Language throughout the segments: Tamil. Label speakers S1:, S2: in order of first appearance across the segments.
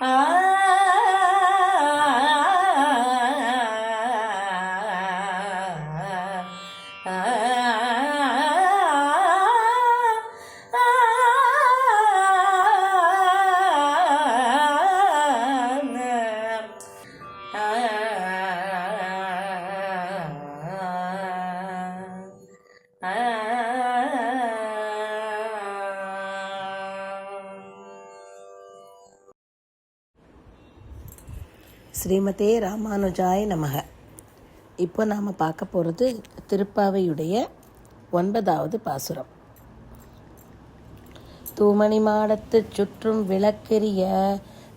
S1: 啊。
S2: ஸ்ரீமதே ராமானுஜாய நமக. இப்போ நாம் பார்க்க போகிறது திருப்பாவையுடைய ஒன்பதாவது பாசுரம். தூமணி மாடத்துச் சுற்றும் விளக்கெரிய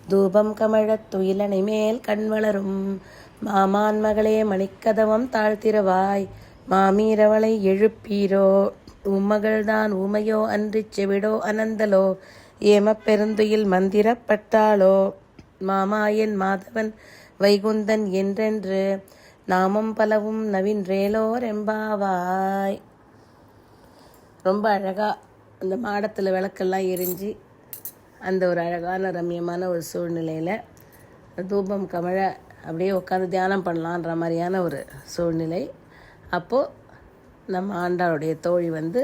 S2: தூபம் கமழத் துயிலணை மேல் கண் வளரும். மாமான் மகளே மணிக்கதவம் தாழ்த்திரவாய். மாமீரவளை எழுப்பீரோ? உம்மகள்தான் உமையோ அன்றி செவிடோ அனந்தலோ? ஏமப்பெருந்துயில் மந்திரப்பட்டாளோ மாமாயன் மாதவன் வைகுந்தன் என்றென்று நாமம் பலவும் நவின்றேலோர் எம்பாவாய். ரொம்ப அழகாக அந்த மாடத்தில் விளக்கெல்லாம் எரிஞ்சு அந்த ஒரு அழகான ரம்யமான ஒரு சூழ்நிலையில் தூபம் கமழ அப்படியே உட்காந்து தியானம் பண்ணலான்ற மாதிரியான ஒரு சூழ்நிலை. அப்போது நம்ம ஆண்டாளுடைய தோழி வந்து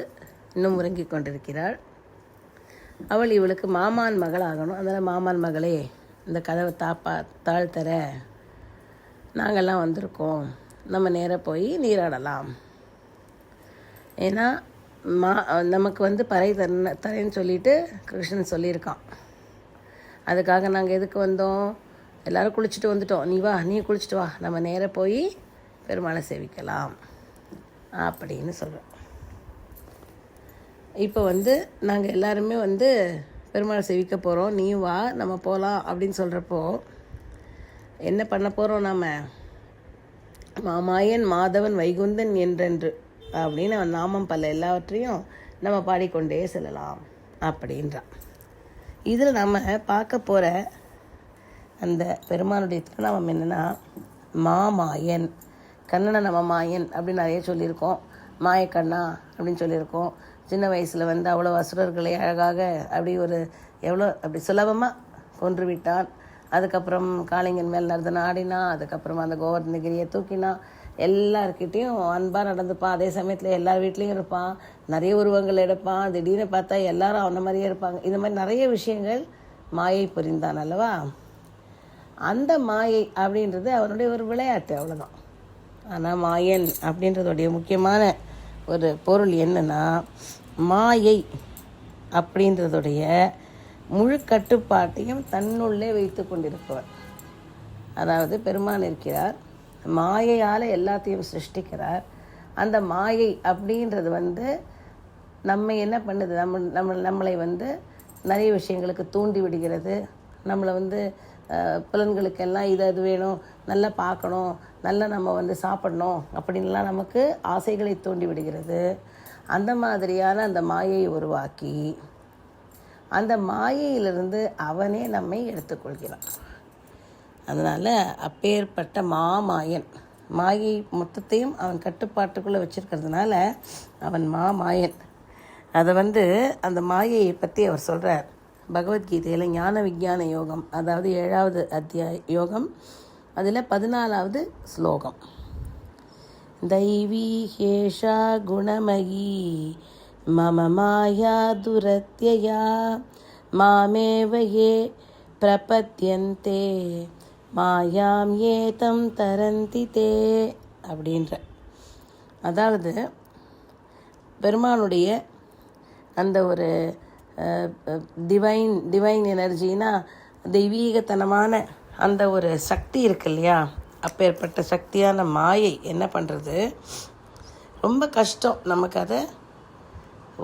S2: இன்னும் உறங்கி கொண்டிருக்கிறாள். அவள் இவளுக்கு மாமான் மகள் ஆகணும் அதனால் மாமான் மகளே இந்த கதவை தாப்பா தாழ்த்தர நாங்கள்லாம் வந்திருக்கோம். நம்ம நேராக போய் நீராடலாம். ஏன்னா மா நமக்கு வந்து பறை தர தரேன்னு சொல்லிட்டு கிருஷ்ணன் சொல்லியிருக்கான். அதுக்காக நாங்கள் எதுக்கு வந்தோம்? எல்லோரும் குளிச்சுட்டு வந்துட்டோம். நீ வா நீ குளிச்சுட்டு வா. நம்ம நேராக போய் பெருமாளை சேவிக்கலாம். அப்படின்னு சொல்கிறோம் இப்போ வந்து நாங்கள் எல்லாருமே வந்து பெருமாளை சேவிக்க போகிறோம் நீ வா நம்ம போகலாம் அப்படின்னு சொல்கிறப்போ என்ன பண்ண போகிறோம் நாம்? மாமாயன் மாதவன் வைகுந்தன் என்றென்று. அப்படின்னு நாமம் பல எல்லாவற்றையும் நம்ம பாடிக்கொண்டே செல்லலாம் அப்படின்றான். இதில் நம்ம பார்க்க போகிற அந்த பெருமானுடைய திருநாமம் என்னென்னா மாமாயன். கண்ணன நம்ம மாயன் அப்படின்னு நிறைய சொல்லியிருக்கோம். மாயக்கண்ணா அப்படின்னு சொல்லியிருக்கோம். சின்ன வயசில் வந்து அவ்வளோ அசுரர்களை அழகாக அப்படி ஒரு எவ்வளோ அப்படி சுலபமாக கொன்று விட்டான் அதுக்கப்புறம் காளிங்கன் மேல் நடந்தன ஆடினா அதுக்கப்புறம் அந்த கோவர்தனகிரியை தூக்கினா எல்லாருக்கிட்டேயும் அன்பாக நடந்துப்பான். அதே சமயத்தில் எல்லார் வீட்லேயும் இருப்பான். நிறைய உருவங்கள் எடுப்பான். திடீர்னு பார்த்தா எல்லாரும் அவன மாதிரியே இருப்பாங்க. இந்த மாதிரி நிறைய விஷயங்கள் மாயை புரிந்தான் அல்லவா? அந்த மாயை அப்படின்றது அவனுடைய ஒரு விளையாட்டு அவ்வளோதான் ஆனால் மாயன் அப்படின்றதுடைய முக்கியமான ஒரு பொருள் என்னன்னா மாயை அப்படின்றதுடைய முழு கட்டுப்பாட்டையும் தன்னுள்ளே வைத்து கொண்டிருப்பவர். அதாவது பெருமான் இருக்கிறார் மாயையால் எல்லாத்தையும் சிருஷ்டிக்கிறார். அந்த மாயை அப்படின்றது வந்து நம்ம என்ன பண்ணுது? நம்ம நம்ம நம்மளை வந்து நிறைய விஷயங்களுக்கு தூண்டி விடுகிறது. நம்மளை வந்து அஹ், புலன்களுக்கெல்லாம் இது அது வேணும். நல்லா பார்க்கணும். நல்லா நம்ம வந்து சாப்பிடணும். அப்படின்லாம் நமக்கு ஆசைகளை தூண்டி விடுகிறது. அந்த மாதிரியான அந்த மாயையை உருவாக்கி அந்த மாயையிலிருந்து அவனே நம்மை எடுத்துக்கொள்கிறான். அதனால் அப்பேற்பட்ட மாமாயன் மாயை மொத்தத்தையும் அவன் கட்டுப்பாட்டுக்குள்ளே வச்சுருக்கிறதுனால அவன் மாமாயன். அதை வந்து அந்த மாயையை பற்றி அவர் சொல்கிறார் பகவத்கீதையில் ஞான விஞ்ஞான யோகம் அதாவது ஏழாவது அத்தியாய யோகம் அதில் பதினாலாவது ஸ்லோகம் दैवी ह्येषा गुणमयी मम माया दुरत्यया मामेव ये प्रपद्यन्ते மாயாம் ஏதம் தரந்தி தே அப்படின்ற அதாவது பெருமானுடைய அந்த ஒரு டிவைன் டிவைன் எனர்ஜினா தெய்வீகத்தனமான அந்த ஒரு சக்தி இருக்கு இல்லையா அப்பேற்பட்ட சக்தியான மாயை என்ன பண்ணுறது ரொம்ப கஷ்டம். நமக்கு அதை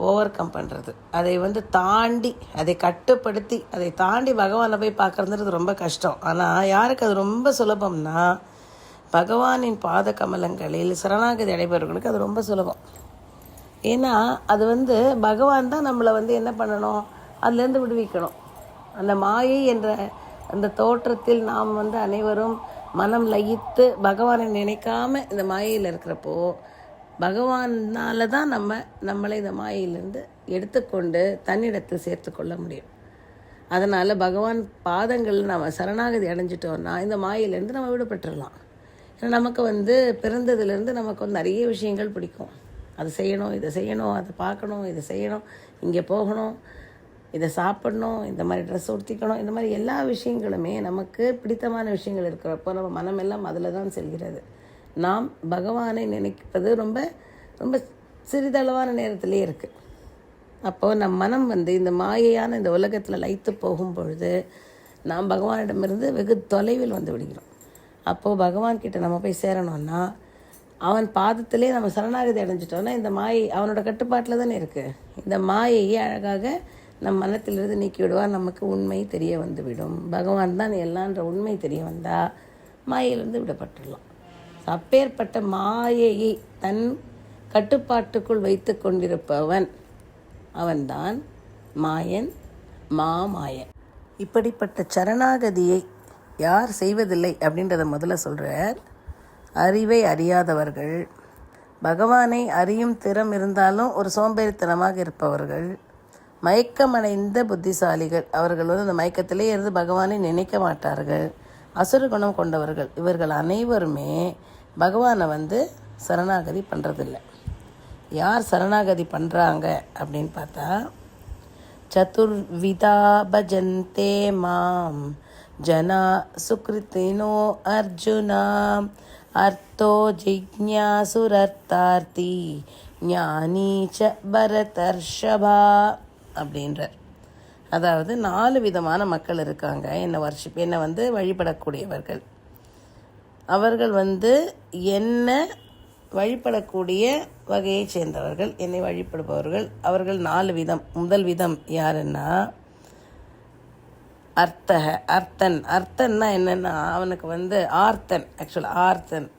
S2: ஓவர் கம் பண்ணுறது அதை வந்து தாண்டி அதை கட்டுப்படுத்தி அதை தாண்டி பகவானை போய் பார்க்குறதுன்றது ரொம்ப கஷ்டம். ஆனால் யாருக்கு அது ரொம்ப சுலபம்னா பகவானின் பாத கமலங்களில் சரணாகதி அடைபவர்களுக்கு அது ரொம்ப சுலபம். ஏன்னா அது வந்து பகவான் தான் நம்மளை வந்து என்ன பண்ணணும்? அதுலேருந்து விடுவிக்கணும். அந்த மாயை என்ற அந்த தோற்றத்தில் நாம் வந்து அனைவரும் மனம் லயித்து பகவானை நினைக்காம இந்த மாயையில் இருக்கிறப்போ பகவானால் தான் நம்ம நம்மளை இந்த மாயையிலேருந்து எடுத்துக்கொண்டு தன்னிடத்தை சேர்த்து கொள்ள முடியும். அதனால் பகவான் பாதங்கள் நம்ம சரணாகதி அடைஞ்சிட்டோம்னா இந்த மாயிலேருந்து நம்ம விடுபட்டுடலாம் ஏன்னா நமக்கு வந்து பிறந்ததுலேருந்து நமக்கு வந்து நிறைய விஷயங்கள் பிடிக்கும். அது செய்யணும் இதை செய்யணும் அதை பார்க்கணும் இதை செய்யணும் இங்கே போகணும் இதை சாப்பிடணும் இந்த மாதிரி ட்ரெஸ் உடுத்திக்கணும் இந்த மாதிரி எல்லா விஷயங்களுமே நமக்கு பிடித்தமான விஷயங்கள் இருக்கிறப்போ நம்ம மனமெல்லாம் அதில் தான் செல்கிறது. நாம் பகவானை நினைப்பது ரொம்ப ரொம்ப சிறிதளவான நேரத்திலே இருக்குது அப்போது நம் மனம் வந்து இந்த மாயையான இந்த உலகத்தில் லைத்து போகும் பொழுது நாம் பகவானிடமிருந்து வெகு தொலைவில் வந்து விடுகிறோம். அப்போது பகவான்கிட்ட நம்ம போய் சேரணும்னா அவன் பாதத்திலே நம்ம சரணாகதி அடைஞ்சிட்டோம்னா இந்த மாயை அவனோட கட்டுப்பாட்டில் தானே இருக்குது இந்த மாயையே அழகாக நம் மனத்திலிருந்து நீக்கி விடுவார் நமக்கு உண்மை தெரிய வந்துவிடும். பகவான் தான் எல்லான்ற உண்மை தெரிய வந்தால் மாயையிலிருந்து விடப்பட்டுடலாம். அப்பேற்பட்ட மாயையை தன் கட்டுப்பாட்டுக்குள் வைத்து கொண்டிருப்பவன் அவன்தான் மாயன் மாமாயன். இப்படிப்பட்ட சரணாகதியை யார் செய்வதில்லை அப்படின்றத முதல்ல சொல்கிறார் அறிவை அறியாதவர்கள் பகவானை அறியும் திறம் இருந்தாலும் ஒரு சோம்பேறித்தனமாக இருப்பவர்கள் மயக்கமடைந்த புத்திசாலிகள் அவர்கள் வந்து அந்த மயக்கத்திலே இருந்து பகவானை நினைக்க மாட்டார்கள். அசுர குணம் கொண்டவர்கள் இவர்கள் அனைவருமே பகவானை வந்து சரணாகதி பண்ணுறதில்ல யார் சரணாகதி பண்ணுறாங்க அப்படின்னு பார்த்தா சதுர்விதா பஜந்தே மாம் ஜனா சுக்ரித்தினோ அர்ஜுனாம் அர்த்தோ ஜிக்ஞாசுரர்த்தார்த்தி ஞானீச்ச பரதர்ஷபா அப்படின்றார். அதாவது நாலு விதமான மக்கள் இருக்காங்க. என்னை வர்ஷிப் என்னை வந்து வழிபடக்கூடியவர்கள். அவர்கள் வந்து என்ன வழிபடக்கூடிய வகையைச் சேர்ந்தவர்கள். என்னை வழிபடுபவர்கள். அவர்கள் நாலு விதம். முதல் விதம் யாருன்னா அர்த்தக அர்த்தன். அர்த்தன்னா என்னென்னா அவனுக்கு வந்து ஆர்த்தன் ஆக்சுவலாக ஆர்த்தன்.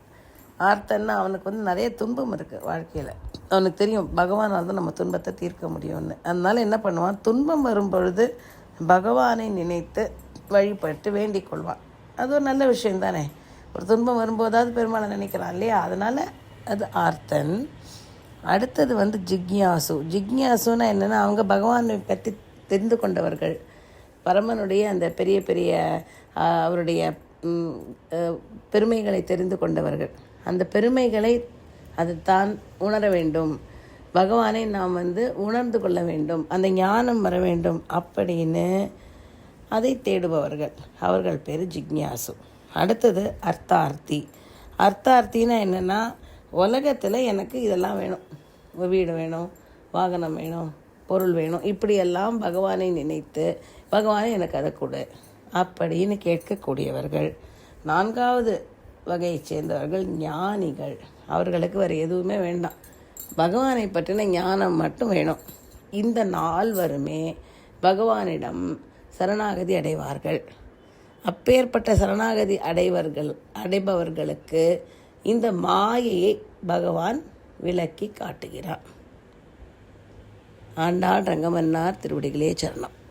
S2: ஆர்த்தன்னா அவனுக்கு வந்து நிறைய துன்பம் இருக்குது வாழ்க்கையில். அவனுக்கு தெரியும் பகவானால் தான் நம்ம துன்பத்தை தீர்க்க முடியும்னு. அதனால் என்ன பண்ணுவான்? துன்பம் வரும் பொழுது பகவானை நினைத்து வழிபட்டு வேண்டிக் கொள்வான். அது ஒரு நல்ல விஷயம் தானே? ஒரு துன்பம் வரும்போதாவது பெருமாளை நினைக்கிறான் இல்லையா? அதனால் அது ஆர்த்தன். அடுத்தது வந்து ஜிக்யாசு. ஜிக்யாசுன்னா என்னென்னா அவங்க பகவானை பற்றி தெரிந்து கொண்டவர்கள். பரமனுடைய அந்த பெரிய பெரிய அவருடைய பெருமைகளை தெரிந்து கொண்டவர்கள். அந்த பெருமைகளை அது தான் உணர வேண்டும். பகவானை நாம் வந்து உணர்ந்து கொள்ள வேண்டும். அந்த ஞானம் வர வேண்டும் அப்படின்னு அதை தேடுபவர்கள். அவர்கள் பேர் ஜிக்ஞாசு. அடுத்தது அர்த்தார்த்தி. அர்த்தார்த்தின்னா என்னென்னா உலகத்தில் எனக்கு இதெல்லாம் வேணும். வீடு வேணும் வாகனம் வேணும் பொருள் வேணும். இப்படியெல்லாம் பகவானை நினைத்து பகவானே எனக்கு அதை கொடு. அப்படின்னு கேட்கக்கூடியவர்கள் நான்காவது வகையைச் சேர்ந்தவர்கள் ஞானிகள். அவர்களுக்கு வேறு எதுவுமே வேண்டாம். பகவானை பற்றின ஞானம் மட்டும் வேணும். இந்த நால்வருமே பகவானிடம் சரணாகதி அடைவார்கள். அப்பேற்பட்ட சரணாகதி அடைவர்கள் அடைபவர்களுக்கு இந்த மாயையை பகவான் விளக்கி காட்டுகிறார். ஆண்டாள் ரங்கமன்னார் திருவடிகளே சரணம்.